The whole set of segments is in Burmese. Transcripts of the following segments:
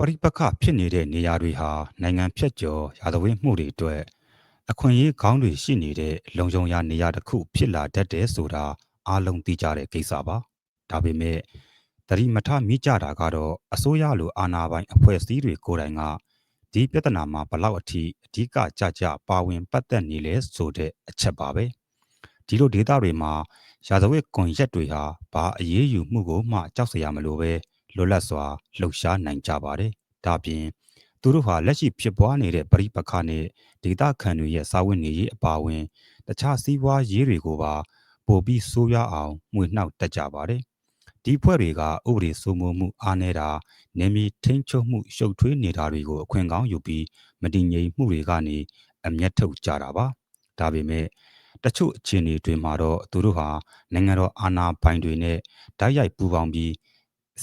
ပရိပက္ခဖြစ်နေတဲ့နေရာတွေဟာနိုင်ငံဖြတ်ကျော်ရာဇဝတ်မှုတွေအတွက်အခွင့်အရေးကောင်းတွေရှိနေတဲ့လုံခြုံရာနေရာတစ်ခုဖြစ်လာတတ်တယ်ဆိုတာအားလုံးသိကြတဲ့ကိစ္စပါဒါပေမဲ့တတိမထမိကြတာကတော့အစိုးရလိုအာဏာပိုင်အဖွဲ့အစည်းတွေကိုယ်တိုင်ကဒီပြဿနာမှာဘလောက်အထိအဓိကကြကြပါဝင်ပတ်သက်နေလဲဆိုတဲ့အချက်ပါပဲဒီလိုဒေသတွေမှာရာဇဝတ်ကွန်ရက်တွေဟာဘာအရေးယူမှုကိုမှကြောက်စရာမလိုပဲ လွတ်လပ်စွာလှုပ်ရှားနိုင်ကြပါတယ်။ဒါပြင်သူတို့ဟာလက်ရှိဖြစ်ပွားနေတဲ့ပရိပက္ခနဲ့ဒေသခံတွေရဲ့စာဝတ်နေရေးအပါအဝင်တခြားစီးပွားရေးတွေကိုပါပို့ပြီးဆိုးရွားအောင်မှွေနှောက်တက်ကြပါတယ်။ဒီဖွဲ့တွေကဥပဒေစိုးမိုးမှုအားနည်းတာနေမီထိန်းချုပ်မှုရှုပ်ထွေးနေတာတွေကိုအခွင့်ကောင်းယူပြီးမတည်ငြိမ်မှုတွေကနေအမျက်ထုတ်ကြတာပါ။ဒါပေမဲ့တချို့အခြေအနေတွေမှာတော့သူတို့ဟာနိုင်ငံတော်အာဏာပိုင်တွေနဲ့ဓာတ်ရိုက်ပူးပေါင်းပြီး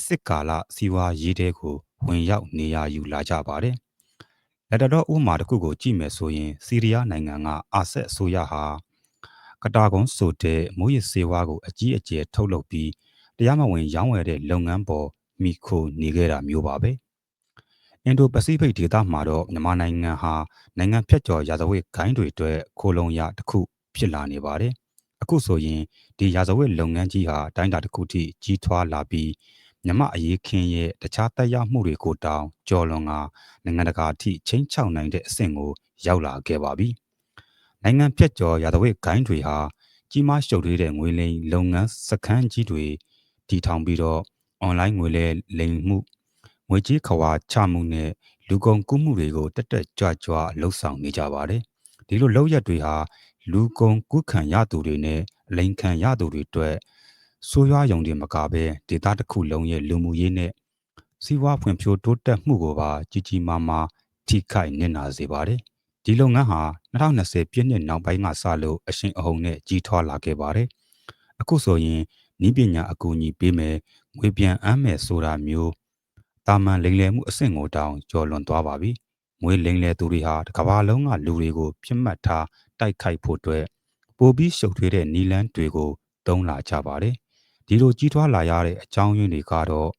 စစ်ကာလစီဝါရေးတဲကိုဝင်ရောက်နေရယူလာကြပါတယ်။လက်တော်ဥမာတစ်ခုကိုကြည့်မယ်ဆိုရင် စီးရီးယားနိုင်ငံကအာဆက်အစိုးရဟာကတာကုန်းဆိုတဲ့မူရစ်စေဝါကိုအကြီးအကျယ်ထုတ်လုပ်ပြီးတရားမဝင်ရောင်းဝယ်တဲ့လုပ်ငန်းပေါ်မိခိုနေခဲ့တာမျိုးပါပဲ။အင်ဒိုပစိဖိတ်ဒေသမှာတော့မြန်မာနိုင်ငံဟာနိုင်ငံဖြတ်ကျော်ရာဇဝတ်ဂိုင်းတွေအတွက်ခိုလုံရတစ်ခုဖြစ်လာနေပါတယ်။အခုဆိုရင်ဒီရာဇဝတ်လုပ်ငန်းကြီးဟာတိုင်းတာတစ်ခုထိကြီးထွားလာပြီး မြမအရေးခင်းရဲ့တခြားတက်ရောက်မှုတွေကိုတောင်ကြော်လွန်ကနိုင်ငံတကာအထိချင်းချောက်နိုင်တဲ့အဆင့်ကိုရောက်လာခဲ့ပါပြီ။နိုင်ငံဖြတ်ကျော်ရာဇဝတ်ဂိုင်းတွေဟာကြီးမားရှုပ်ထွေးတဲ့ငွေလိမ်လုပ်ငန်းစခန်းကြီးတွေတည်ထောင်ပြီးတော့အွန်လိုင်းငွေလဲလိမ်မှုငွေကြေးခွာချမှုနဲ့လူကုန်ကူးမှုတွေကိုတက်တက်ကြွကြွလှုပ်ဆောင်နေကြပါတယ်။ဒီလိုလောက်ရက်တွေဟာလူကုန်ကူးခံရသူတွေနဲ့လိန်ခံရသူတွေအတွက် ဆိုးရွားယုံတွေမကဘဲဒေတာတစ်ခုလုံးရဲ့လူမှုရေးနဲ့စီးပွားဖွံ့ဖြိုးတိုးတက်မှုကိုပါကြီးကြီးမားမားထိခိုက်နစ်နာစေပါတယ်။ဒီလုပ်ငန်းဟာ2020ပြည့်နှစ်နောက်ပိုင်းကစလို့အရှင်အဟုန်နဲ့ကြီးထွားလာခဲ့ပါတယ်။အခုဆိုရင်ဤပညာအကူအညီပေးမယ်ငွေပြန်အမ်းမယ်ဆိုတာမျိုးတာမန်လိမ်လည်မှုအဆင့်ကိုတောင်ကျော်လွန်သွားပါပြီ။ငွေလိမ်လည်သူတွေဟာတစ်ကမ္ဘာလုံးကလူတွေကိုပြစ်မှတ်ထားတိုက်ခိုက်ဖို့အတွက်ပိုပြီးရှုပ်ထွေးတဲ့နီလန်းတွေကိုသုံးလာကြပါတယ်။ ဒီလိုကြီးထွားလာရတဲ့အကြောင်းရင်းတွေကတော့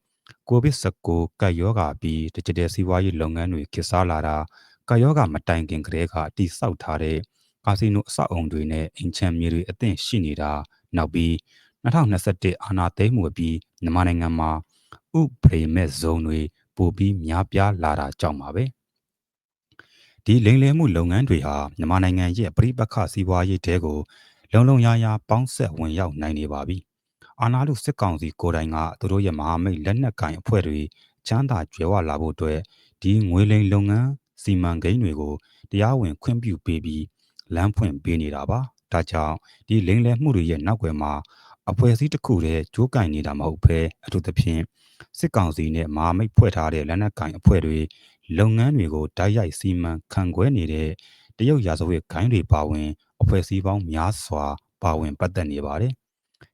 ကိုဗစ် -19 ကပ်ရောဂါပြီး digital စီးပွားရေးလုပ်ငန်းတွေခေတ်စားလာတာကပ်ရောဂါမတိုင်ခင်ကတည်းကတိစောက်ထားတဲ့ကာစီနိုအဆောက်အုံတွေနဲ့အင်ချန်မြေတွေအသင့်ရှိနေတာနောက်ပြီး2021အာဏာသိမ်းမှုပြီးမြန်မာနိုင်ငံမှာဥပဒေမဲ့ဇုံတွေပိုပြီးများပြားလာတာကြောင့်ပါပဲ။ဒီလိမ်လည်မှုလုပ်ငန်းတွေဟာမြန်မာနိုင်ငံရဲ့ပြိပခစီးပွားရေးတဲကို လုံလုံရာရာပေါင်းဆက်ဝင်ရောက်နိုင်နေပါပြီ။ အာဏာလုစစ်ကောင်စီကိုယ်တိုင်ကသူတို့ရဲ့မဟာမိတ်လက်နက်ကင်အဖွဲ့တွေချမ်းသာကြွယ်ဝလာဖို့အတွက်ဒီငွေလိမ်လုပ်ငန်းစီမံကိန်းတွေကိုတရားဝင်ခွင့်ပြုပေးပြီးလမ်းဖွင့်ပေးနေတာပါ။ဒါကြောင့်ဒီလိမ်လည်မှုတွေရဲ့နောက်ွယ်မှာအဖွဲ့အစည်းတစ်ခုတည်းကြိုးကင်နေတာမဟုတ်ဘဲအထူးသဖြင့်စစ်ကောင်စီနဲ့မဟာမိတ်ဖွဲ့ထားတဲ့လက်နက်ကင်အဖွဲ့တွေလုပ်ငန်းတွေကိုတိုက်ရိုက်စီမံခန့်ခွဲနေတဲ့တရုတ်ရာဇဝတ်ဂိုင်းတွေပါဝင်အဖွဲ့အစည်းပေါင်းများစွာပါဝင်ပတ်သက်နေပါတယ်။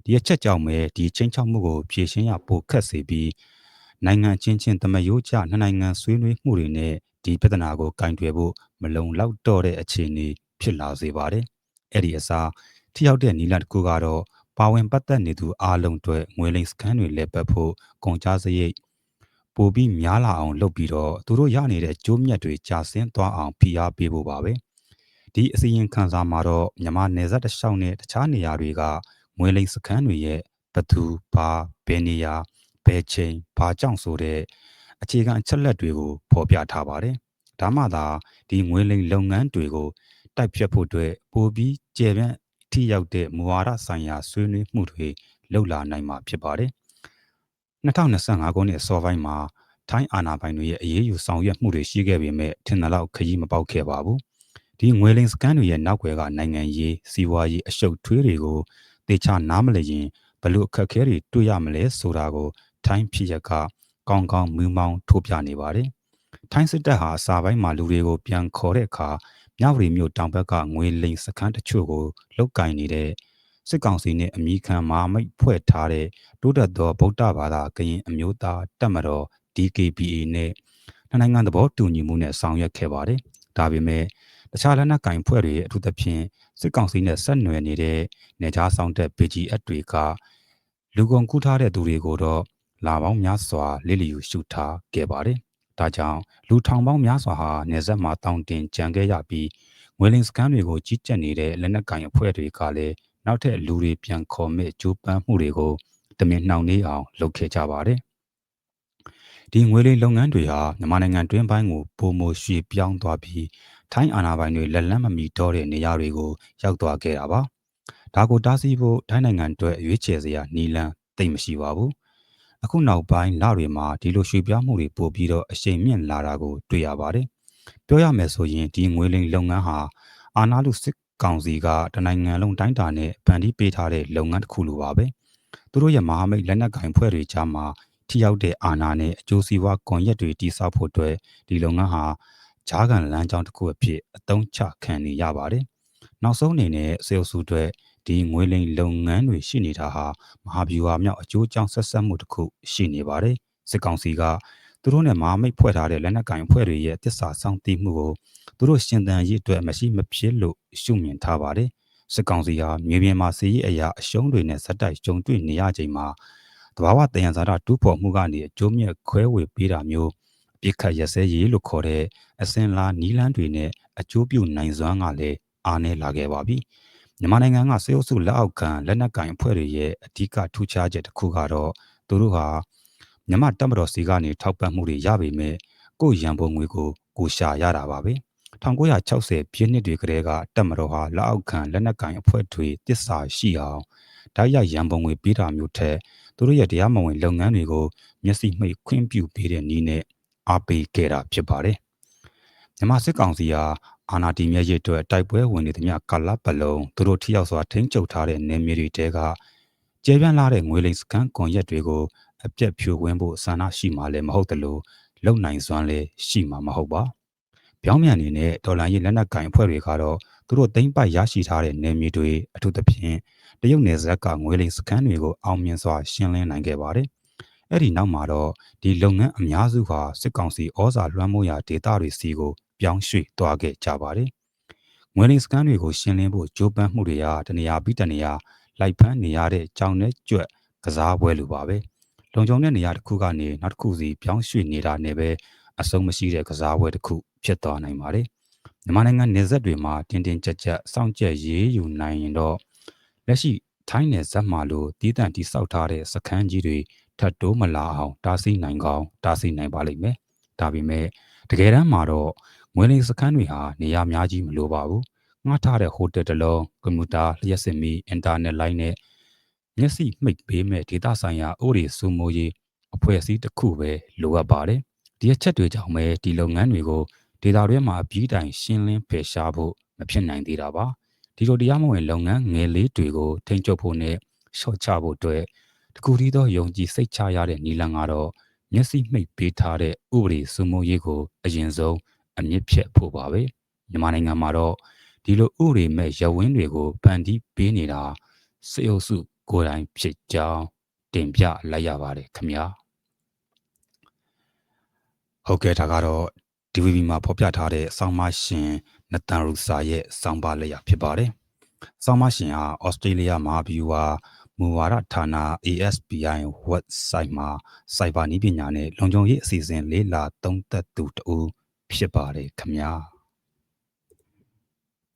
ဒီအချက်ကြောင့်ပဲဒီချင်းချောက်မှုကိုဖြေရှင်းရပိုခက်စေပြီးနိုင်ငံချင်းချင်းတမယိုးကျနှစ်နိုင်ငံဆွေးနွေးမှုတွေနဲ့ဒီပြဿနာကိုကင်တွယ်ဖို့မလုံလောက်တော့တဲ့အခြေအနေဖြစ်လာစေပါတယ်။အဲ့ဒီအစားထိရောက်တဲ့နီလာတစ်ခုကတော့ပါဝင်ပတ်သက်နေသူအားလုံးအတွက်ငွေလိမ်စခန်းတွေလည်းပတ်ဖို့ကုန်ကြစရိတ်ပိုပြီးများလာအောင်လုပ်ပြီးတော့သူတို့ရနေတဲ့ကျိုးမြတ်တွေကြာဆင်းသွားအောင်ဖိအားပေးဖို့ပါပဲဒီအစီရင်ခံစာမှာတော့မြန်မာနယ်စပ်တစ်လျှောက်နဲ့တခြားနေရာတွေက ငွေလိမ်စခန်းတွေရဲ့ဘသူဘာဘယ်နေရာဘယ်ချိန်ဘာကြောင့်ဆိုတဲ့အခြေခံအချက်လက်တွေကိုဖော်ပြထားပါတယ်ဒါမှသာဒီငွေလိမ်လုပ်ငန်းတွေကိုတိုက်ဖြတ်ဖို့အတွက်ပိုပြီးကျေပြန့်ထိရောက်တဲ့မူဝါဒဆိုင်ရာဆွေးနွေးမှုတွေလှုပ်လာနိုင်မှာဖြစ်ပါတယ်2025ခုနှစ်အစောပိုင်းမှာထိုင်းအာဏာပိုင်တွေရဲ့အရေးယူဆောင်ရွက်မှုတွေရှိခဲ့ပေမဲ့ထင်သလောက်ခရီးမပေါက်ခဲ့ပါဘူး။ဒီငွေလိမ်စကန်တွေရဲ့နောက်ွယ်ကနိုင်ငံရေးစီးပွားရေးအရှုပ်ထွေးတွေကို တေချာနားမလည်ရင်ဘလို့အခက်အခဲတွေတွေ့ရမလဲဆိုတာကို ထိုင်းဖြစ်ရကကောင်းကောင်းမူးမောင်းထုတ်ပြနေပါတယ်။ထိုင်းစစ်တပ်ဟာစာပိုင်းမှာလူတွေကိုပြန်ခေါ်တဲ့အခါမြဝတီမြို့တောင်ဘက်ကငွေလိမ်စခန်းတချို့ကိုလုတ်ကင်နေတဲ့စစ်ကောင်စီနဲ့အမိခံမာမိတ်ဖွဲ့ထားတဲ့တိုးတက်သောဗုဒ္ဓဘာသာကရင်အမျိုးသားတပ်မတော် DKBA နဲ့နိုင်ငံသဘောတူညီမှုနဲ့ဆောင်ရွက်ခဲ့ပါတယ်။ဒါပေမဲ့တခြားလက်နက်ကင်ဖွဲ့တွေအထူးသဖြင့် စစ်ကောင်စီနဲ့ဆက်နွယ်နေတဲ့နေကြားဆောင်တဲ့ BGF တွေကလူကုန်ကူးထားတဲ့သူတွေကိုတော့လာပေါင်းများစွာလိလီယူရှုထားခဲ့ပါတယ်။ဒါကြောင့်လူထောင်ပေါင်းများစွာဟာနေဆက်မှာတောင်းတင်ကြံခဲ့ရပြီးငွေလင်စကန်တွေကိုကြီးကြပ်နေတဲ့လက်နက်ကင်အဖွဲ့တွေကလည်းနောက်ထပ်လူတွေပြန်ခေါ်မဲ့ကြိုးပမ်းမှုတွေကိုတမင်နှောင့်နှေးအောင်လုပ်ခဲ့ကြပါတယ်။ ဒီငွေလင်လုပ်ငန်းတွေဟာမြန်မာနိုင်ငံတွင်းပိုင်းကိုပုံမရွှေ့ပြောင်းသွားပြီးထိုင်းအာဏာပိုင်တွေလက်လန်းမမီတော့တဲ့နေရာတွေကိုရောက်သွားခဲ့တာပါ။ဒါကိုတားဆီးဖို့ထိုင်းနိုင်ငံအတွက်ရွေးချယ်စရာနီလန်သိမ့်မရှိပါဘူး။အခုနောက်ပိုင်းလတွေမှာဒီလိုရွှေ့ပြောင်းမှုတွေပို့ပြီးတော့အရှိန်မြင့်လာတာကိုတွေ့ရပါတယ်။ပြောရမယ်ဆိုရင်ဒီငွေလိမ်လုပ်ငန်းဟာအာဏာလုစစ်ကောင်စီကတနိုင်ငံလုံးတိုင်းတာနဲ့ဗန်ဒီပေးထားတဲ့လုပ်ငန်းတစ်ခုလိုပါပဲ။သူတို့ရဲ့မဟာမိတ်လက်နက်ကင်ဖွဲ့တွေကြားမှာ ထိရောက်တဲ့အာဏာနဲ့အကျိုးစီးပွားကွန်ရက်တွေတိစောက်ဖို့အတွက်ဒီလုပ်ငန်းဟာဂျားကန်လမ်းကြောင်းတစ်ခုအဖြစ်အသုံးချခံနေရပါတယ်။နောက်ဆုံးအနေနဲ့စေအုပ်စုအတွက်ဒီငွေလိမ်လုပ်ငန်းတွေရှိနေတာဟာမဟာဗျူဟာမြောက်အကျိုးအကြောင်းဆက်ဆက်မှုတစ်ခုရှိနေပါတယ်။စစ်ကောင်စီကသူတို့နဲ့မဟာမိတ်ဖွဲ့ထားတဲ့လက်နက်ကင်ဖွဲ့တွေရဲ့တစ္ဆာဆောင်တည်မှုကိုသူတို့ရှင်သန်ရေးအတွက်မရှိမဖြစ်လို့ရှုမြင်ထားပါတယ်။စစ်ကောင်စီဟာမြေပြင်မှာစီးရေးအရာအရှုံးတွေနဲ့ဇက်တိုက်ကြုံတွေ့နေရချိန်မှာ တဘာဝတယံဇာတာတူးဖော်မှုကနေအကျိုးမြတ်ခွဲဝေပေးတာမျိုးပြစ်ခတ်ရစဲရေးလို့ခေါ်တဲ့အစင်လာနီလန်းတွေနဲ့အကျိုးပြုနိုင်စွမ်းကလည်းအားနည်းလာခဲ့ပါပြီ။မြန်မာနိုင်ငံကစေအုပ်စုလက်အောက်ခံလက်နက်ကင်အဖွဲ့တွေရဲ့အဓိကထူးခြားချက်တစ်ခုကတော့သူတို့ဟာမြန်မာတပ်မတော်စီကနေထောက်ပံ့မှုတွေရပေမဲ့ကိုရန်ပုံငွေကိုကိုရှာရတာပါပဲ 1960ပြည့်နှစ်တွေကတည်းကတပ်မတော်ဟာလက်အောက်ခံလက်နက်ကင်အဖွဲ့တွေတစ္ဆာရှိအောင်ဓာတ်ရိုက်ရန်ပုံငွေပေးတာမျိုးထက်သူတို့ရဲ့တရားမဝင်လုပ်ငန်းတွေကိုမျက်စိမှိတ်ခွင့်ပြုပေးတဲ့နည်းနဲ့အားပေးခဲ့တာဖြစ်ပါတယ်မြန်မာစစ်ကောင်စီဟာအာဏာတည်မြဲရေးအတွက်တိုက်ပွဲဝင်နေသမျှကာလပတ်လုံးသူတို့ထိရောက်စွာထိန်းချုပ်ထားတဲ့နေမြေတွေတဲကကျေပြန့်လာတဲ့ငွေလိမ်စကန်ကွန်ရက်တွေကိုအပြက်ဖြိုခွင်းဖို့ဆန္ဒရှိမှလည်းမဟုတ်တလို့လုံနိုင်စွမ်းလည်းရှိမှာမဟုတ်ပါ ပြောင်းမြန်အနေနဲ့ဒေါ်လာရေးလက်နက်ကင်အဖွဲ့တွေကတော့သူတို့သိမ့်ပိုက်ရရှိထားတဲ့နေမြေတွေအထူးသဖြင့်တရုတ်နယ်စပ်ကငွေလိမ်စကန်တွေကိုအောင်မြင်စွာရှင်းလင်းနိုင်ခဲ့ပါတယ်အဲ့ဒီနောက်မှာတော့ဒီလုပ်ငန်းအများစုဟာစစ်ကောင်စီဩဇာလွှမ်းမိုးရာဒေသတွေစီကိုပြောင်းရွှေ့သွားခဲ့ကြပါတယ်။ငွေလင်းစကန်တွေကိုရှင်းလင်းဖို့ကြိုးပမ်းမှုတွေဟာတနေရာပြီးတနေရာလိုက်ဖမ်းနေရတဲ့ကြောင်နဲ့ကြွက်ကစားပွဲလိုပါပဲ။လုံခြုံတဲ့နေရာတစ်ခုကနေနောက်တစ်ခုစီပြောင်းရွှေ့နေတာနဲ့ပဲအဆုံးမရှိတဲ့ကစားပွဲတစ်ခုဖြစ်သွားနိုင်ပါတယ်။မြန်မာနိုင်ငံနေဆက်တွေမှာတင်းတင်းကြပ်ကြပ်စောင့်ကြပ်ရေးယူနိုင်ရင်တော့လက်ရှိထိုင်းနယ်ဇက်မှာလိုတည်တံ့တိစောက်ထားတဲ့စခန်းကြီးတွေထပ်တိုးမလာအောင်တားဆီးနိုင်ကောင်းတားဆီးနိုင်ပါလိမ့်မယ်။ဒါပေမဲ့တကယ်တမ်းမှာတော့ငွေလိမ်စခန်းတွေဟာနေရာများကြီးမလိုပါဘူး။ငှားထားတဲ့ဟိုတယ်တစ်လုံးကွန်ပျူတာလျှက်စစ်မီအင်တာနက်လိုင်းနဲ့မျက်စိမှိတ်ပေးမဲ့ဒေတာဆိုင်ရာဥပဒေစိုးမိုးရေးအဖွဲ့အစည်းတစ်ခုပဲလိုအပ်ပါတယ်။ ဒီအချက်တွေကြောင့်ပဲဒီလုပ်ငန်းတွေကိုဒေတာတွေမှာအပြီးတိုင်ရှင်းလင်းဖယ်ရှားဖို့မဖြစ်နိုင်သေးတာပါ။ဒီလိုတရားမဝင်လုပ်ငန်းငယ်လေးတွေကိုထိန်းချုပ်ဖို့နဲ့ရှော့ချဖို့အတွက်တကူတီးသောယုံကြည်စိတ်ချရတဲ့နီလန်ကတော့မျက်စိမှိတ်ပေးထားတဲ့ဥပဒေစိုးမိုးရေးကိုအရင်ဆုံးအမြင့်ဖြတ်ဖို့ပါပဲမြန်မာနိုင်ငံမှာတော့ဒီလိုဥရိမဲ့ရဝင်းတွေကိုပန်တီးပေးနေတာစေအုပ်စုကိုယ်တိုင်ဖြစ်ကြောင်းတင်ပြလိုက်ရပါတယ်ခင်ဗျာ ဟုတ်ကဲ့ဒါကတော့ DVB မှာဖော်ပြထားတဲ့ဆောင်းမရှင်နတန်ရူစာရဲ့ဆောင်းပါလက်ရဖြစ်ပါတယ်ဆောင်းမရှင်ဟာဩစတြေးလျမှာဘီယူဟာမူဝါဒဌာန ASBI website မှာစိုက်ဘာနည်းပညာနဲ့လုံခြုံရေးအစီအစဉ်လေးလာသုံးသက်သူတူဖြစ်ပါတယ်ခင်ဗျာ။